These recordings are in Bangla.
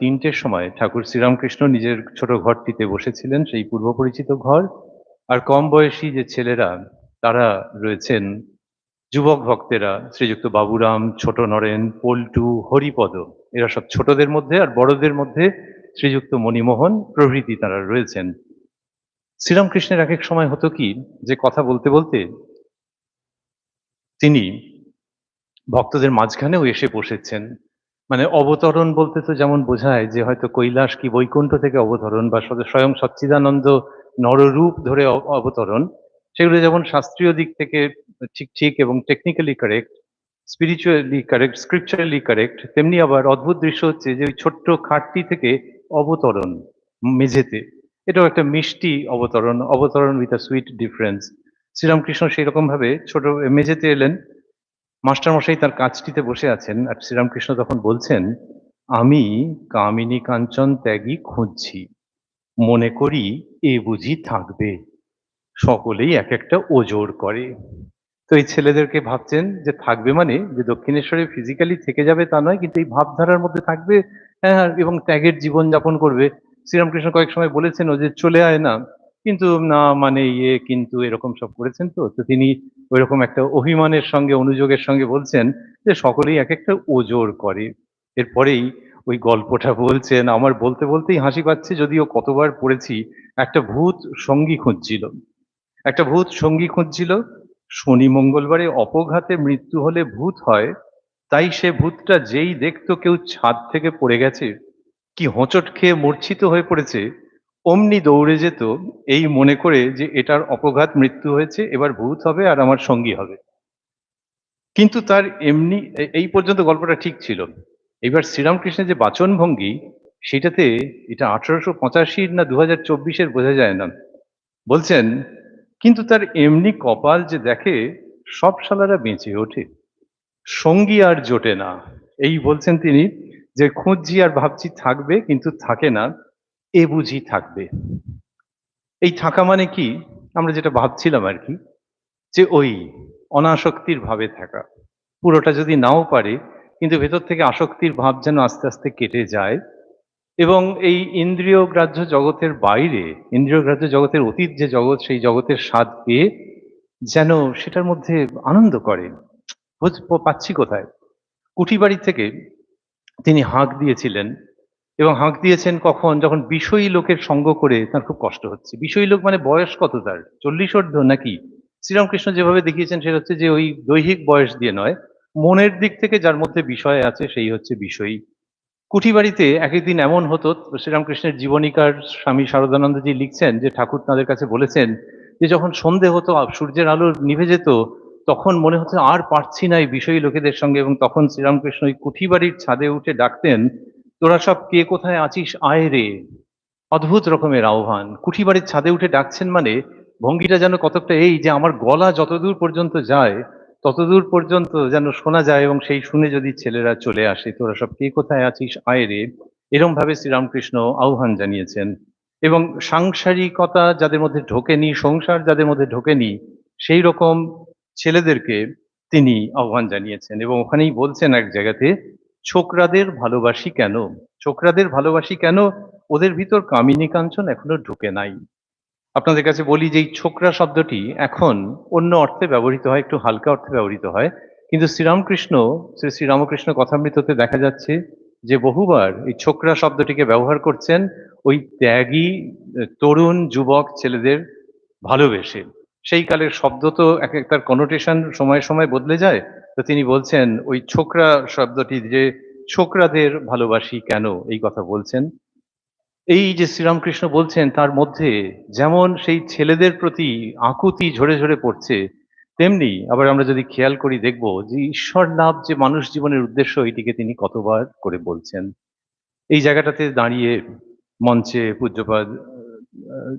তিনটের সময় ঠাকুর শ্রীরামকৃষ্ণ নিজের ছোট ঘরটিতে বসেছিলেন, সেই পূর্ব পরিচিত ঘর। আর কম বয়সী যে ছেলেরা, তারা রয়েছেন যুবক ভক্তেরা, শ্রীযুক্ত বাবুরাম, ছোট নরেন, পল্টু, হরিপদ। এরা সব ছোটদের মধ্যে আর বড়দের মধ্যে শ্রীযুক্ত মণিমোহন প্রভৃতি তারা রয়েছেন। শ্রীরামকৃষ্ণের এক এক সময় হতো কি, যে কথা বলতে বলতে তিনি ভক্তদের মাঝখানেও এসে বসেছেন। মানে অবতরণ বলতে তো যেমন বোঝায় যে হয়তো কৈলাস কি বৈকুণ্ঠ থেকে অবতরণ বা স্বয়ং সচ্চিদানন্দ নররূপ ধরে অবতরণ, সেগুলো যেমন শাস্ত্রীয় দিক থেকে ঠিক ঠিক এবং technically correct spiritually correct scripturally correct তেমনি আবার অদ্ভুত দৃশ্য হচ্ছে যে ওই ছোট্ট খাটটি থেকে অবতরণ মেঝেতে, এটাও একটা মিষ্টি অবতরণ অবতরণ with a sweet difference Sriramakrishna সেই রকম ভাবে ছোট মেঝেতে এলেন মাস্টারমশাই তার কাজটিতে বসে আছেন আর শ্রীরামকৃষ্ণ তখন বলছেন, আমি কামিনী কাঞ্চন ত্যাগী খুঁজছি। মনে করি এ বুঝি থাকবে। সকলেই এক একটা ওজোর করে। তো এই ছেলেদেরকে ভাবছেন যে থাকবে মানে যে দক্ষিণেশ্বরে ফিজিক্যালি থেকে যাবে তা নয়, কিন্তু এই ভাবধারার মধ্যে থাকবে হ্যাঁ এবং ত্যাগের জীবন যাপন করবে। শ্রীরামকৃষ্ণ কয়েক সময় বলেছেন ও যে চলে আয় না। কিন্তু না মানে ইয়ে কিন্তু এরকম সব করেছেন তো। তো তিনি ওইরকম একটা অভিমানের সঙ্গে, অনুযোগের সঙ্গে বলছেন যে সকলেই এক একটা ওজোর করে। এরপরেই ওই গল্পটা বলছেন, আমার বলতে বলতেই হাসি পাচ্ছে যদিও কতবার পড়েছি, একটা ভূত সঙ্গী খুঁজছিল। একটা ভূত সঙ্গী খুঁজছিল, শনি মঙ্গলবারে অপঘাতে মৃত্যু হলে ভূত হয়, তাই সে ভূতটা যেই দেখতো কেউ ছাদ থেকে পড়ে গেছে, কি হোঁচট খেয়ে মূর্ছিত হয়ে পড়েছে অমনি দৌড়ে যেত, এই মনে করে যে এটার অপঘাত মৃত্যু হয়েছে, এবার ভূত হবে আর আমার সঙ্গী হবে। কিন্তু তার এমনি এই পর্যন্ত গল্পটা ঠিক ছিল। এবার শ্রীরামকৃষ্ণের যে বাচন ভঙ্গি, সেটাতে এটা আঠারোশো পঁচাশির না দু হাজার চব্বিশের বোঝা যায় না। বলছেন, কিন্তু তার এমনি কপাল যে দেখে, সব সালারা বেঁচে ওঠে। সঙ্গী আর জোটে না। এই বলছেন তিনি যে, খুঁজছি আর ভাবছি থাকবে, কিন্তু থাকে না। এ বুঝি থাকবে। এই থাকা মানে কি? আমরা যেটা ভাবছিলাম আর কি, যে ওই অনাসক্তির ভাবে থাকা। পুরোটা যদি নাও পারে, কিন্তু ভেতর থেকে আসক্তির ভাব যেন আস্তে আস্তে কেটে যায় এবং এই ইন্দ্রিয় গ্রাহ্য জগতের বাইরে ইন্দ্রিয় গ্রাহ্য জগতের অতীত যে জগৎ, সেই জগতের স্বাদ পেয়ে যেন সেটার মধ্যে আনন্দ করে। পাচ্ছি কোথায়? কুঠি বাড়ি থেকে তিনি হাঁক দিয়েছিলেন এবং হাঁক দিয়েছেন কখন? যখন বিষয়ী লোকের সঙ্গ করে তার খুব কষ্ট হচ্ছে। বিষয়ী লোক মানে বয়স কত তার? চল্লিশ অর্ধ নাকি? শ্রীরামকৃষ্ণ যেভাবে দেখিয়েছেন, সেটা হচ্ছে যে ওই দৈহিক বয়স দিয়ে নয়, মনের দিক থেকে যার মধ্যে বিষয় আছে সেই হচ্ছে বিষয়ী। কুঠি বাড়িতে একদিন এমন হতো, শ্রীরামকৃষ্ণের জীবনীকার স্বামী শারদানন্দজি লিখছেন, যে ঠাকুর তাদের কাছে বলেছেন যে যখন সন্ধে হতো, সূর্যের আলো নিভে যেত, তখন মনে হতো আর পারছি না এই বিষয়ী লোকেদের সঙ্গে এবং তখন শ্রীরামকৃষ্ণ ওই কুঠি বাড়ির ছাদে উঠে ডাকতেন তোরা সব কে কোথায় আছিস? আয় রে। অদ্ভুত রকমের আহ্বান। কুঠি বাড়ির ছাদে উঠে ডাকছেন মানে ভঙ্গিটা যেন কতকটা এই যে আমার গলা যতদূর পর্যন্ত যায়, ততদূর পর্যন্ত যেন শোনা যায় এবং সেই শুনে যদি ছেলেরা চলে আসে, তোরা সব কে কোথায় আছিস? আয় রে। এরম ভাবে শ্রীরামকৃষ্ণ আহ্বান জানিয়েছেন। এবং সাংসারিকতা যাদের মধ্যে ঢোকেনি, সংসার যাদের মধ্যে ঢোকেনি, সেই রকম ছেলেদেরকে তিনি আহ্বান জানিয়েছেন। এবং ওখানেই বলছেন এক জায়গাতে ছোকরাদের ভালোবাসি কেন? ছোকরাদের ভালোবাসি কেন? ওদের ভিতর কামিনী কাঞ্চন এখনও ঢুকে নাই। আপনাদের কাছে বলি যে এই ছোকরা শব্দটি এখন অন্য অর্থে ব্যবহৃত হয়, একটু হালকা অর্থে ব্যবহৃত হয়। কিন্তু শ্রীরামকৃষ্ণ, শ্রী শ্রীরামকৃষ্ণ কথামৃততে দেখা যাচ্ছে যে বহুবার এই ছোকরা শব্দটিকে ব্যবহার করছেন ওই ত্যাগী তরুণ যুবক ছেলেদের ভালোবেসে। সেই কালের শব্দ তো এক, একটার কনোটেশন সময় সময় বদলে যায়। তো তিনি বলছেন, ওই ছোকরা শব্দটি যে ছোকরাদের ভালোবাসি কেন? এই কথা বলছেন। এই যে শ্রীরামকৃষ্ণ বলছেন, তার মধ্যে যেমন সেই ছেলেদের প্রতি আকুতি ঝরে ঝরে পড়ছে, তেমনি আবার আমরা যদি খেয়াল করি দেখব যে ঈশ্বর লাভ যে মানুষ জীবনের উদ্দেশ্য, এটিকে তিনি কতবার করে বলছেন। এই জায়গাটাতে দাঁড়িয়ে মঞ্চে পূজ্যপাদ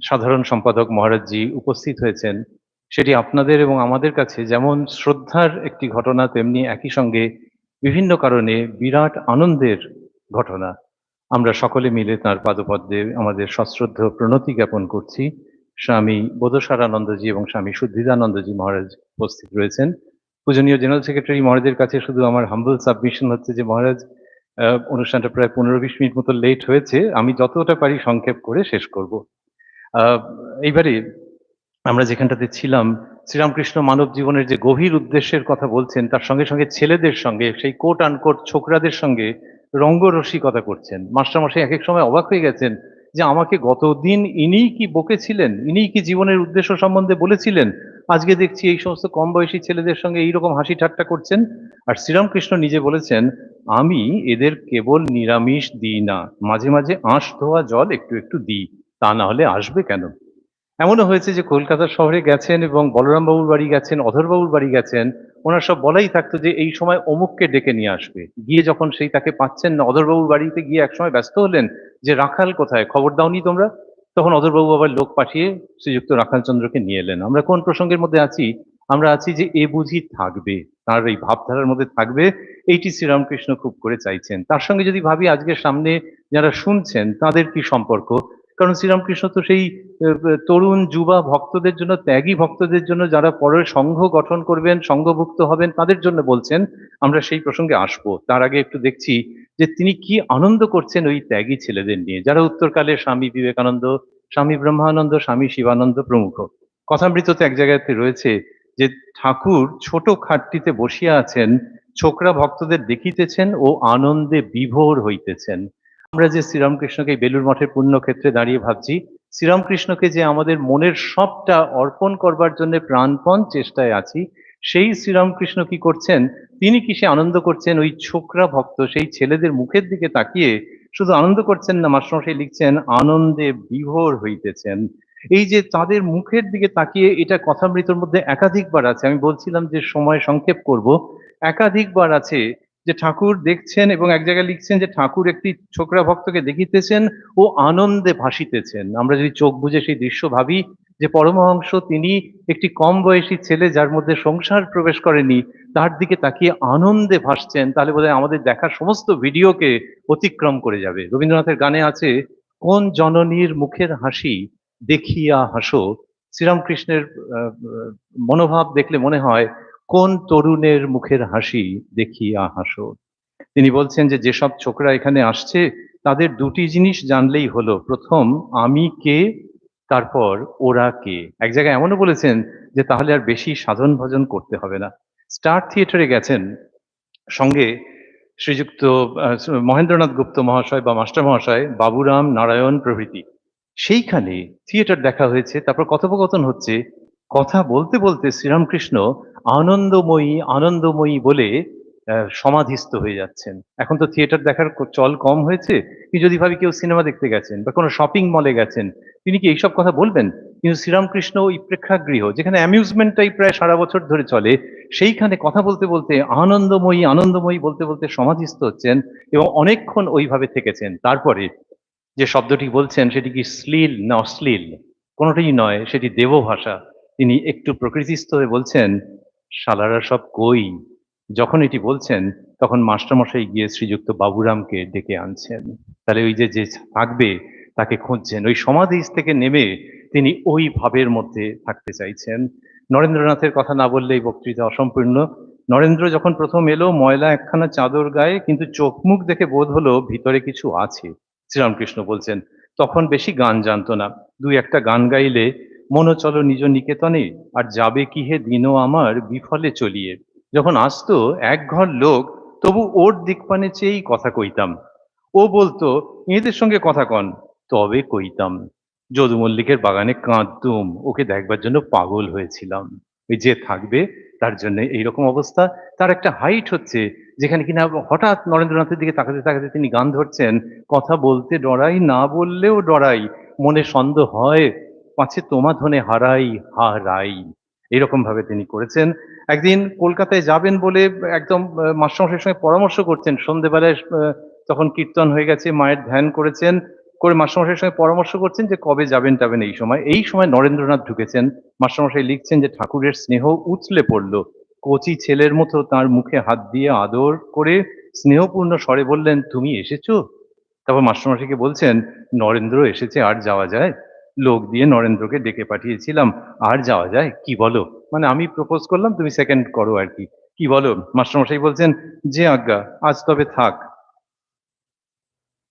সাধারণ সম্পাদক মহারাজজি উপস্থিত হয়েছেন। সেটি আপনাদের এবং আমাদের কাছে যেমন শ্রদ্ধার একটি ঘটনা, তেমনি একই সঙ্গে বিভিন্ন কারণে বিরাট আনন্দের ঘটনা। আমরা সকলে মিলে তার পাদপদ্মে আমাদের সশ্রদ্ধ প্রণতি জ্ঞাপন করছি। স্বামী বোধসারানন্দজি এবং স্বামী শুদ্ধিদানন্দজি মহারাজ উপস্থিত রয়েছেন। পূজনীয় জেনারেল সেক্রেটারি মহারাজের কাছে শুধু আমার হাম্বল সাবমিশন হচ্ছে যে, মহারাজ অনুষ্ঠানটা প্রায় পনেরো বিশ মিনিট মতো লেট হয়েছে। আমি যতটা পারি সংক্ষেপ করে শেষ করব। এইবারে আমরা যেখানটাতে ছিলাম, শ্রীরামকৃষ্ণ মানব জীবনের যে গভীর উদ্দেশ্যের কথা বলছেন, তার সঙ্গে সঙ্গে ছেলেদের সঙ্গে, সেই কোট আনকোট ছোকরাদের সঙ্গে রঙ্গরসিকতা করছেন। মাস্টারমশাই এক এক সময় অবাক হয়ে গেছেন যে আমাকে গতদিন ইনিই কি বকেছিলেন, ইনিই কি জীবনের উদ্দেশ্য সম্বন্ধে বলেছিলেন? আজকে দেখছি এই সমস্ত কম বয়সী ছেলেদের সঙ্গে এইরকম হাসি ঠাট্টা করছেন। আর শ্রীরামকৃষ্ণ নিজে বলেছেন, আমি এদের কেবল নিরামিষ দিই না, মাঝে মাঝে আঁশ ধোয়া জল একটু একটু দিই, তা না হলে আসবে কেন? এমনও হয়েছে যে কলকাতা শহরে গেছেন এবং বলরাম বাবুর বাড়ি গেছেন, অধরবাবুর বাড়ি গেছেন, ওনার সব বলাই থাকতো যে এই সময় অমুককে ডেকে নিয়ে আসবে। গিয়ে যখন সেই তাকে পাচ্ছেন না, অধরবাবুর বাড়িতে গিয়ে একসময় ব্যস্ত হলেন যে রাখাল কোথায়? খবর দাওনি তোমরা? তখন অধরবাবু আবার লোক পাঠিয়ে শ্রীযুক্ত রাখাল চন্দ্রকে নিয়ে এলেন। আমরা কোন প্রসঙ্গের মধ্যে আছি? আমরা আছি যে এ বুঝি থাকবে, তার এই ভাবধারার মধ্যে থাকবে, এইটি শ্রীরামকৃষ্ণ খুব করে চাইছেন। তার সঙ্গে যদি ভাবি আজকে সামনে যারা শুনছেন, তাদের কি সম্পর্ক? কারণ শ্রীরামকৃষ্ণ তো সেই তরুণ যুবা ভক্তদের জন্য, ত্যাগী ভক্তদের জন্য যারা পরে সংঘ গঠন করবেন, সংঘভুক্ত হবেন, তাদের জন্য বলছেন, আমরা সেই প্রসঙ্গে আসব। তার আগে একটু দেখছি যে তিনি কি আনন্দ করছেন ওই ত্যাগী ছেলেদের নিয়ে, যারা উত্তরকালে স্বামী বিবেকানন্দ, স্বামী ব্রহ্মানন্দ, স্বামী শিবানন্দ প্রমুখ। কথামৃততে এক জায়গাতে রয়েছে যে ঠাকুর ছোট খাটটিতে বসিয়া আছেন, ছোকরা ভক্তদের দেখিতেছেন ও আনন্দে বিভোর হইতেছেন। আমরা যে শ্রীরামকৃষ্ণকে বেলুর মঠের পুণ্যক্ষেত্রে দাঁড়িয়ে ভাবছি, শ্রীরামকৃষ্ণকে যে আমাদের মনের সবটা অর্পণ করবার জন্য প্রাণপণ চেষ্টায় আছি, সেই শ্রীরামকৃষ্ণ কি করছেন? তিনি কিসে আনন্দ করছেন? ওই ছোকরা ভক্ত, সেই ছেলেদের মুখের দিকে তাকিয়ে শুধু আনন্দ করছেন না, মাস্টারমশাই লিখছেন, আনন্দে বিভোর হইতেছেন। এই যে তাদের মুখের দিকে তাকিয়ে এটা কথামৃতর মধ্যে একাধিকবার আছে, আমি বলছিলাম যে সময় সংক্ষেপ করব, একাধিকবার আছে যে ঠাকুর দেখছেন এবং এক জায়গায় লিখছেন যে ঠাকুর একটি ছোকরা ভক্তকে দেখিতেছেন ও আনন্দে ভাসিতেছেন। আমরা যদি চোখ বুঝে সেই দৃশ্য ভাবি যে পরমহংস তিনি একটি কম বয়সী ছেলে যার মধ্যে সংসার প্রবেশ করেনি তার দিকে তাকিয়ে আনন্দে ভাসছেন, তাহলে বোধহয় আমাদের দেখা সমস্ত ভিডিওকে অতিক্রম করে যাবে। রবীন্দ্রনাথের গানে আছে, কোন জননীর মুখের হাসি দেখিয়া হাসো। শ্রীরামকৃষ্ণের মনোভাব দেখলে মনে হয় কোন তরুণের মুখের হাসি দেখিয়া হাসো? তিনি বলছেন যে, যেসব ছোকরা এখানে আসছে, তাদের দুটি জিনিস জানলেই হলো। প্রথম, আমি কে? তারপর, ওরা কে? এক জায়গায় এমনও বলেছেন যে, তাহলে আর বেশি সাধন ভজন করতে হবে না। স্টার থিয়েটারে গেছেন। সঙ্গে শ্রীযুক্ত মহেন্দ্রনাথ গুপ্ত মহাশয় বা মাস্টার মহাশয় বাবুরাম নারায়ণ প্রভৃতি। সেইখানে থিয়েটার দেখা হয়েছে, তারপর কথোপকথন হচ্ছে। কথা বলতে বলতে শ্রীরামকৃষ্ণ আনন্দময়ী আনন্দময়ী বলে সমাধিস্থ হয়ে যাচ্ছেন। এখন তো থিয়েটার দেখার চল কম হয়েছে। কি যদি ভাবি কেউ সিনেমা দেখতে গেছেন বা কোনো শপিং মলে গেছেন, তিনি কি এইসব কথা বলবেন? কিন্তু শ্রীরামকৃষ্ণ ওই প্রেক্ষাগৃহ, যেখানে অ্যামিউজমেন্টটাই প্রায় সারা বছর ধরে চলে, সেইখানে কথা বলতে বলতে, আনন্দময়ী আনন্দময়ী বলতে বলতে সমাধিস্থ হচ্ছেন এবং অনেকক্ষণ ওইভাবে থেকেছেন। তারপরে যে শব্দটি বলছেন, সেটি কি শ্লীল না অশ্লীল? কোনোটাই নয়, সেটি দেবভাষা। তিনি একটু প্রকৃতিস্থ হয়ে বলছেন শালারা সব কই? যখন এটি বলছেন, তখন মাস্টারমশাই গিয়ে শ্রীযুক্ত বাবুরামকে ডেকে আনছেন। তাহলে ওই যে যে থাকবে, তাকে খুঁজছেন। ওই সমাধিস থেকে নেমে তিনি ওই ভাবের মধ্যে থাকতে চাইছেন। নরেন্দ্রনাথের কথা না বললে এই বক্তৃতা অসম্পূর্ণ। নরেন্দ্র যখন প্রথম এলো, ময়লা একখানা চাদর গায়ে, কিন্তু চোখ মুখ দেখে বোধ হলো ভিতরে কিছু আছে। শ্রীরামকৃষ্ণ বলছেন, তখন বেশি গান জানতো না। দুই একটা গান গাইলে মনো চলো নিজ নিকেতনে, আর যাবে কি হে দিনও আমার বিফলে চলিয়ে। যখন আসতো এক ঘর লোক, তবু ওর দিকপানে চেয়েই কথা কইতাম। ও বলতো, এদের সঙ্গে কথা কন। তবে কইতাম, যদু মল্লিকের বাগানে কাঁদতুম, ওকে দেখবার জন্য পাগল হয়েছিলাম। ওই যে থাকবে, তার জন্য এইরকম অবস্থা। তার একটা হাইট হচ্ছে, যেখানে কিনা হঠাৎ নরেন্দ্রনাথের দিকে তাকাতে তাকাতে তিনি গান ধরছেন। কথা বলতে ডরাই, না বললেও ডরাই। মনে সন্দেহ হয় পাছে তোমা ধনে হারাই হারাই। এরকম ভাবে তিনি করেছেন। একদিন কলকাতায় যাবেন বলে একদম মাস্টারমশাইয়ের সঙ্গে পরামর্শ করছেন। সন্ধেবেলায় তখন কীর্তন হয়ে গেছে, মায়ের ধ্যান করেছেন। করে মাস্টারমশাইয়ের সঙ্গে পরামর্শ করছেন যে কবে যাবেন টাবেন এই সময়। এই সময় নরেন্দ্রনাথ ঢুকেছেন। মাস্টারমশাই লিখছেন যে, ঠাকুরের স্নেহ উতলে পড়ল। কচি ছেলের মতো তার মুখে হাত দিয়ে আদর করে স্নেহপূর্ণ স্বরে বললেন, তুমি এসেছ তারপর মাস্টারমশাইকে বলছেন, নরেন্দ্র এসেছে, আর যাওয়া যায় লোক দিয়ে নরেন্দ্রকে ডেকে পাঠিয়েছিলাম, আর যাওয়া যায়? কি বলো? মানে আমি প্রপোজ করলাম, তুমি সেকেন্ড করো আর কি। কি বলো? মাস্টারমশাই বলছেন, যে আজ্ঞা, আজ তবে থাক।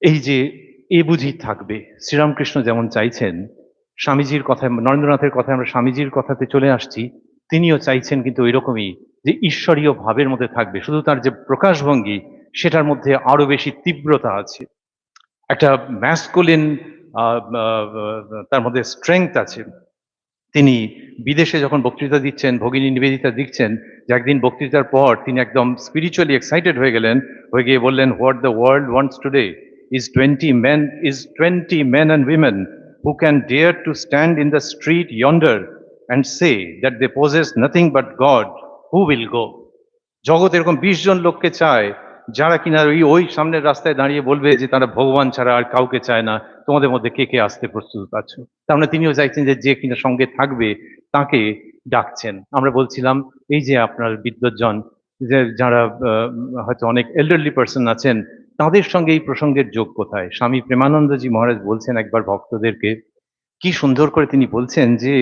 এই যে, এ বুঝি থাকবে। শ্রীরামকৃষ্ণ যেমন চাইছেন, স্বামীজির কথায়, নরেন্দ্রনাথের কথায় আমরা স্বামীজির কথাতে চলে আসছি, তিনিও চাইছেন কিন্তু ওইরকমই যে ঈশ্বরীয় ভাবের মধ্যে থাকবে। শুধু তার যে প্রকাশভঙ্গি, সেটার মধ্যে আরও বেশি তীব্রতা আছে। একটা ম্যাসকুলিন তার মধ্যে স্ট্রেংথ আছে। তিনি বিদেশে যখন বক্তৃতা দিচ্ছেন, ভগিনী নিবেদিতা দিচ্ছেন যে একদিন বক্তৃতার পর তিনি একদম স্পিরিচুয়ালি এক্সাইটেড হয়ে গেলেন, হয়ে গিয়ে বললেন what the world wants today is 20 men, is 20 men and women who can dare to stand in the street yonder and say that they possess nothing but God. Who will go? জগৎ এরকম বিশ জন লোককে চায় যারা কিনা ওই ওই সামনের রাস্তায় দাঁড়িয়ে বলবে যে তারা ভগবান ছাড়া আর কাউকে চায় না, তোমাদের মধ্যে কে কে আসতে প্রস্তুত আছো? তার মানে তিনিও চাইছেন যে যে কিনা সঙ্গে থাকবে তাকে ডাকছেন। আমরা বলছিলাম, এই যে আপনার বিদ্বজ্জন, যে যারা হয়তো অনেক এল্ডারলি পার্সন আছেন, তাদের সঙ্গে এই প্রসঙ্গের যোগ কোথায়? স্বামী প্রেমানন্দজি মহারাজ বলছেন একবার ভক্তদেরকে, কি সুন্দর করে তিনি বলছেন যে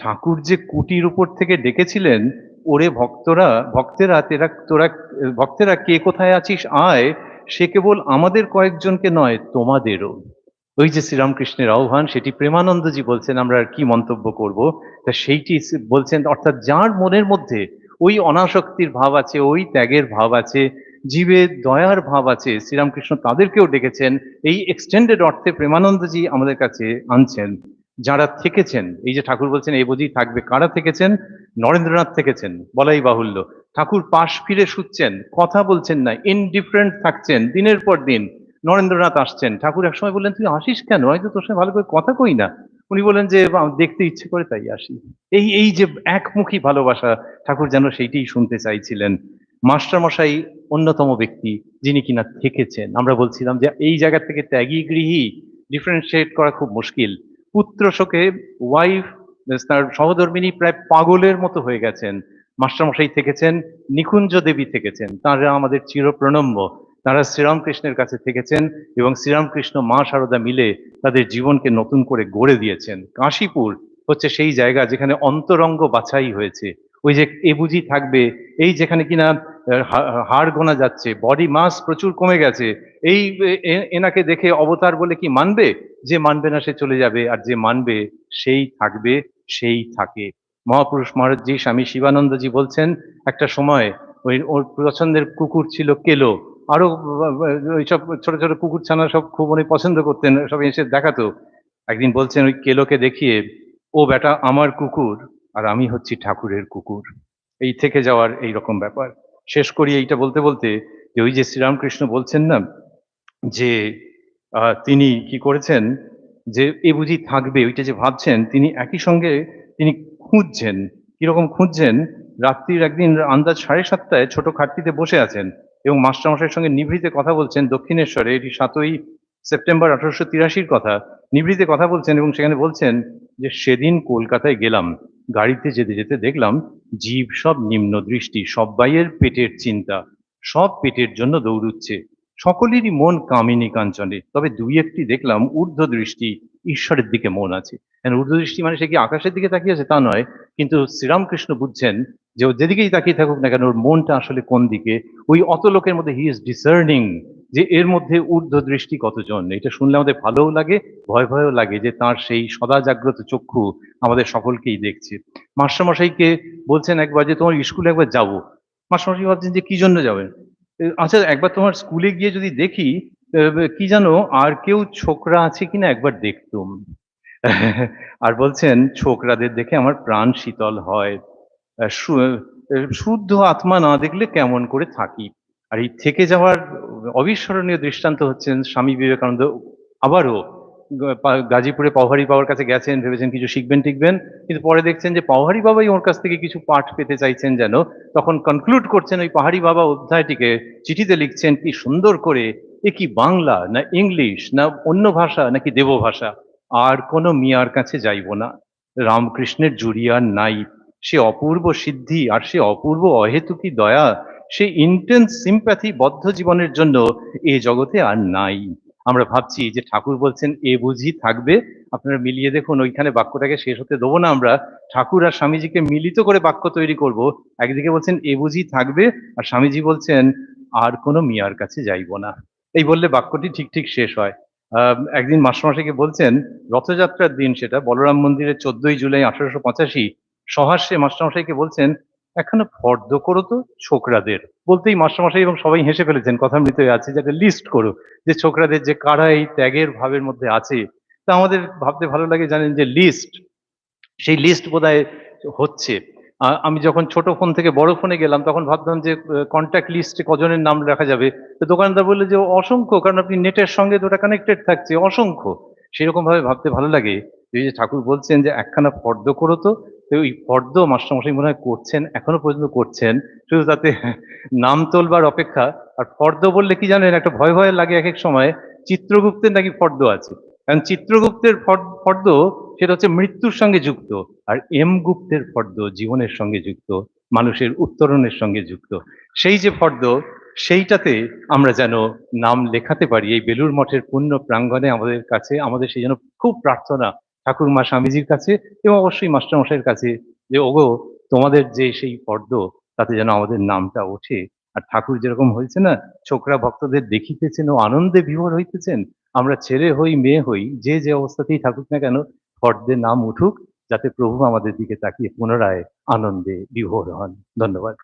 ঠাকুর যে কুটির উপর থেকে ডেকেছিলেন ওরে ভক্তরা, ভক্তেরা, তেরা, তোরা, ভক্তেরা কে কোথায় আছিস? আয়। সে কেবল আমাদের কয়েকজনকে নয়, তোমাদেরও। ওই যে শ্রীরামকৃষ্ণের আহ্বান, সেটি প্রেমানন্দজি বলছেন, আমরা আর কি মন্তব্য করব? তা সেইটি বলছেন, অর্থাৎ যার মনের মধ্যে ওই অনাসক্তির ভাব আছে, ওই ত্যাগের ভাব আছে, জীবের দয়ার ভাব আছে, শ্রীরামকৃষ্ণ তাদেরকেও ডেকেছেন, এই এক্সটেন্ডেড অর্থে প্রেমানন্দজি আমাদের কাছে আনছেন। যারা থেকেছেন এই যে ঠাকুর বলছেন এই বুঝি থাকবে। কারা থেকেছেন? নরেন্দ্রনাথ থেকেছেন বলাই বাহুল্য। ঠাকুর পাশ ফিরে শুচ্ছেন কথা বলছেন না ইনডিফারেন্ট থাকছেন দিনের পর দিন নরেন্দ্রনাথ আসছেন। ঠাকুর একসময় বললেন তুই আসিস কেন? হয়তো তোর সঙ্গে ভালো করে কথা কই না। উনি বলেন যে "বা, দেখতে ইচ্ছে করে তাই আসি। এই এই যে একমুখী ভালোবাসা ঠাকুর যেন সেইটাই শুনতে চাইছিলেন। মাস্টার মশাই অন্যতম ব্যক্তি যিনি কিনা থেকেছেন। আমরা বলছিলাম যে এই জায়গা থেকে ত্যাগী গৃহী ডিফারেন্সিয়েট করা খুব মুশকিল। পুত্র শোকে ওয়াইফ তার সহধর্মিনী প্রায় পাগলের মতো হয়ে গেছেন। মাস্টারমশাই থেকেছেন, নিকুঞ্জ দেবী থেকেছেন, তাঁরা আমাদের চিরপ্রণম্য। তারা শ্রীরামকৃষ্ণের কাছে থেকেছেন এবং শ্রীরামকৃষ্ণ মা সারদা মিলে তাদের জীবনকে নতুন করে গড়ে দিয়েছেন। কাশীপুর হচ্ছে সেই জায়গা যেখানে অন্তরঙ্গ বাছাই হয়েছে। ওই যে এ বুঝি থাকবে, এই যেখানে কিনা হাড় গোনা যাচ্ছে বডি মাস প্রচুর কমে গেছে, এই এনাকে দেখে অবতার বলে কি মানবে? যে মানবে না সে চলে যাবে, আর যে মানবে সেই থাকবে, সেই থাকে। মহাপুরুষ মহারাজজি স্বামী শিবানন্দজি বলছেন, একটা সময় ওই, ওর পছন্দের কুকুর ছিল কেলো, আরও ওইসব ছোট ছোট কুকুর ছানা সব খুব উনি পছন্দ করতেন, সব এসে দেখাতো। একদিন বলছেন ওই কেলোকে দেখিয়ে, ও বেটা, আমার কুকুর আর আমি হচ্ছি ঠাকুরের কুকুর। এই থেকে যাওয়ার এই রকম ব্যাপার। শেষ করি এইটা বলতে বলতে যে ওই যে শ্রীরামকৃষ্ণ বলছেন না, যে তিনি কি করেছেন, যে এ বুঝি থাকবে, ওইটা যে ভাবছেন, তিনি একই সঙ্গে তিনি খুঁজছেন। কীরকম খুঁজছেন? রাত্রির একদিন আন্দাজ সাড়ে সাতটায় ছোট খাটটিতে বসে আছেন এবং মাস্টারমশাইয়ের সঙ্গে নিভৃতে কথা বলছেন দক্ষিণেশ্বরে, এটি সাতই সেপ্টেম্বর আঠারোশো তিরাশির কথা নিভৃতে কথা বলছেন এবং সেখানে বলছেন যে, সেদিন কলকাতায় গেলাম, গাড়িতে যেতে যেতে দেখলাম জীব সব নিম্ন দৃষ্টি সব্বাইয়ের পেটের চিন্তা, সব পেটের জন্য দৌড়ুচ্ছে। সকলেরই মন কামিনী কাঞ্চনে, তবে দুই একটি দেখলাম ঊর্ধ্ব দৃষ্টি, ঈশ্বরের দিকে মন আছে। ঊর্ধ্ব দৃষ্টি মানে সে কি আকাশের দিকে তাকিয়ে আছে? তা নয়, কিন্তু শ্রীরামকৃষ্ণ বুঝছেন যে, ও যেদিকেই তাকিয়ে থাকুক না কেন, ওর মনটা আসলে কোন দিকে? ওই অত লোকের মধ্যে হি ইজ ডিসার্নিং যে এর মধ্যে ঊর্ধ্ব দৃষ্টি কতজন? এটা শুনলে আমাদের ভালোও লাগে, ভয় ভয়ও লাগে যে তার সেই সদা জাগ্রত চক্ষু আমাদের সকলকেই দেখছে। মাস্টারমশাইকে বলছেন একবার যে, তোমার স্কুলে একবার যাব মাস্টারমশাই ভাবছেন যে, কি জন্য যাবেন আচ্ছা একবার তোমার স্কুলে গিয়ে যদি দেখি কি জানো, আর কেউ ছোকরা আছে কিনা একবার দেখতুম। আর বলছেন, ছোকরাদের দেখে আমার প্রাণ শীতল হয়। শুদ্ধ আত্মা না দেখলে কেমন করে থাকি? আর এই থেকে যাওয়ার অবিস্মরণীয় দৃষ্টান্ত হচ্ছেন স্বামী বিবেকানন্দ। আবারও গাজীপুরে পাওহারি বাবার কাছে গেছেন, ভেবেছেন কিছু শিখবেন টিকবেন কিন্তু পরে দেখছেন যে পাওহারি বাবাই ওর কাছ থেকে কিছু পাঠ পেতে চাইছেন যেন। তখন কনক্লুড করছেন ওই পাহাড়ি বাবা অধ্যায়টিকে, চিঠিতে লিখছেন, কি সুন্দর করে, এ কি বাংলা, না ইংলিশ, না অন্য ভাষা, নাকি দেব ভাষা? আর কোনো মিয়ার কাছে যাইব না। রামকৃষ্ণের জুড়িয়ার নাই। সে অপূর্ব সিদ্ধি, আর সে অপূর্ব অহেতুকি দয়া সে ইন্টেন্স সিম্প্যাথি বদ্ধ জীবনের জন্য এ জগতে আর নাই। আমরা ভাবছি যে ঠাকুর বলছেন, এ বুঝি থাকবে। আপনারা মিলিয়ে দেখুন, ওইখানে বাক্যটাকে শেষ হতে দেবো না আমরা। ঠাকুর আর স্বামীজিকে মিলিত করে বাক্য তৈরি করব। একদিকে বলছেন, এ বুঝি থাকবে। আর স্বামীজি বলছেন, আর কোনো মিয়ার কাছে যাইব না। এই বললে বাক্যটি ঠিক ঠিক শেষ হয়। একদিন মাস্টারমশাইকে বলছেন, রথযাত্রার দিন সেটা, বলরাম মন্দিরে চোদ্দই জুলাই আঠারোশো পঁচাশি সহাস্যে মাস্টারমশাইকে বলছেন এখানে ফর্দ করো তো ছোকরাদের। বলতেই মাস্টারমশাই এবং সবাই হেসে ফেলেছেন, কথা মৃত আছে যে একটা লিস্ট করো, যে ছোকরাদের যে কারা এই ত্যাগের ভাবের মধ্যে আছে। তা আমাদের ভাবতে ভালো লাগে জানেন যে লিস্ট সেই লিস্ট বোধহয় হচ্ছে। আমি যখন ছোট ফোন থেকে বড় ফোনে গেলাম, তখন ভাবতাম যে কন্ট্যাক্ট লিস্টে কজনের নাম রাখা যাবে। তো দোকানদার বলল যে, অসংখ্য, কারণ আপনি নেটের সঙ্গে তো ওটা কানেক্টেড থাকছে, অসংখ্য। সেরকম ভাবে ভাবতে ভালো লাগে। যে ঠাকুর বলছেন যে, একখানা ফর্দ করো তো তো ওই ফর্দ মাস্টারমশাই মনে হয় করছেন, এখনও পর্যন্ত করছেন, শুধু তাতে নাম তোলবার অপেক্ষা। আর ফর্দ বললে কি জানেন, একটা ভয় ভয় লাগে এক এক সময়, চিত্রগুপ্তের নাকি ফর্দ আছে। কারণ চিত্রগুপ্তের ফর্দ, সেটা হচ্ছে মৃত্যুর সঙ্গে যুক্ত, আর এম গুপ্তের ফর্দ জীবনের সঙ্গে যুক্ত, মানুষের উত্তরণের সঙ্গে যুক্ত। সেই যে ফর্দ, সেইটাতে আমরা যেন নাম লেখাতে পারি, এই বেলুর মঠের পূর্ণ প্রাঙ্গণে আমাদের কাছে, আমাদের সেই যেন খুব প্রার্থনা ঠাকুরমা স্বামীজির কাছে এবং অবশ্যই মাস্টারমশাইয়ের কাছে যে, ওগো, তোমাদের যে সেই ফর্দ তাতে যেন আমাদের নামটা ওঠে। আর ঠাকুর যেরকম হয়েছে না, ছোকরা ভক্তদের দেখিতেছেন ও আনন্দে বিভোর হইতেছেন। আমরা ছেলে হই, মেয়ে হই, যে যে অবস্থাতেই থাকুক না কেন ফর্দের নাম উঠুক, যাতে প্রভু আমাদের দিকে তাকিয়ে পুনরায় আনন্দে বিভোর হন। ধন্যবাদ।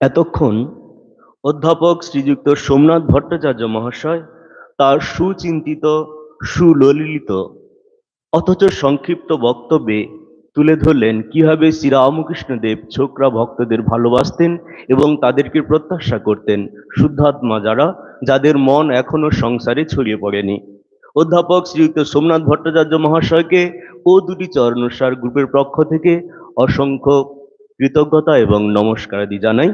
এতক্ষণ অধ্যাপক শ্রীযুক্ত সোমনাথ ভট্টাচার্য মহাশয়, তার সুচিন্তিত, সুললিত, অথচ সংক্ষিপ্ত বক্তব্যে তুলে ধরলেন কীভাবে শ্রীরামকৃষ্ণদেব ছোকরা ভক্তদের ভালোবাসতেন এবং তাদেরকে প্রত্যাশা করতেন শুদ্ধাত্মা যারা, যাদের মন এখনও সংসারে ছড়িয়ে পড়েনি। অধ্যাপক শ্রীযুক্ত সোমনাথ ভট্টাচার্য মহাশয়কে ও দুটি চরণসার গ্রুপের পক্ষ থেকে অসংখ্য কৃতজ্ঞতা এবং নমস্কারাদি জানাই।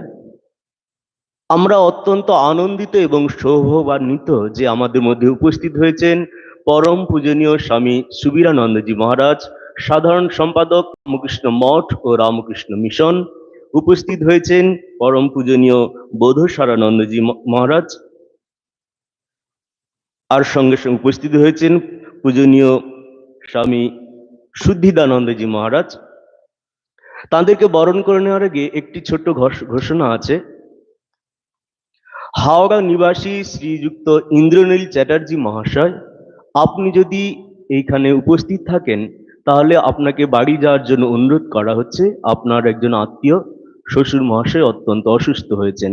আমরা অত্যন্ত আনন্দিত এবং সৌভান্বিত যে আমাদের মধ্যে উপস্থিত হয়েছেন পরম পূজনীয় স্বামী সুবীরানন্দজি মহারাজ, সাধারণ সম্পাদক রামকৃষ্ণ মঠ ও রামকৃষ্ণ মিশন। উপস্থিত হয়েছেন পরম পূজনীয় বোধসারানন্দজি মহারাজ। আর সঙ্গে সঙ্গে উপস্থিত হয়েছেন পূজনীয় স্বামী শুদ্ধিদানন্দজি মহারাজ। তাদেরকে বরণ করে নেওয়ার আগে একটি ছোট্ট ঘোষ- ঘোষণা আছে। হাওড়া নিবাসী শ্রীযুক্ত ইন্দ্রনীল চ্যাটার্জি মহাশয়, আপনি যদি এইখানে উপস্থিত থাকেন, তাহলে আপনাকে বাড়ি যাওয়ার জন্য অনুরোধ করা হচ্ছে। আপনার একজন আত্মীয়, শ্বশুর মহাশয় অত্যন্ত অসুস্থ হয়েছেন।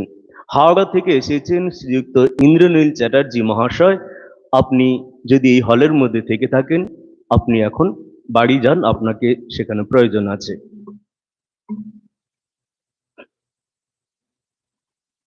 হাওড়া থেকে এসেছেন শ্রীযুক্ত ইন্দ্রনীল চ্যাটার্জি মহাশয়। আপনি যদি এই হলের মধ্যে থেকে থাকেন, আপনি এখন বাড়ি যান, আপনাকে সেখানে প্রয়োজন আছে।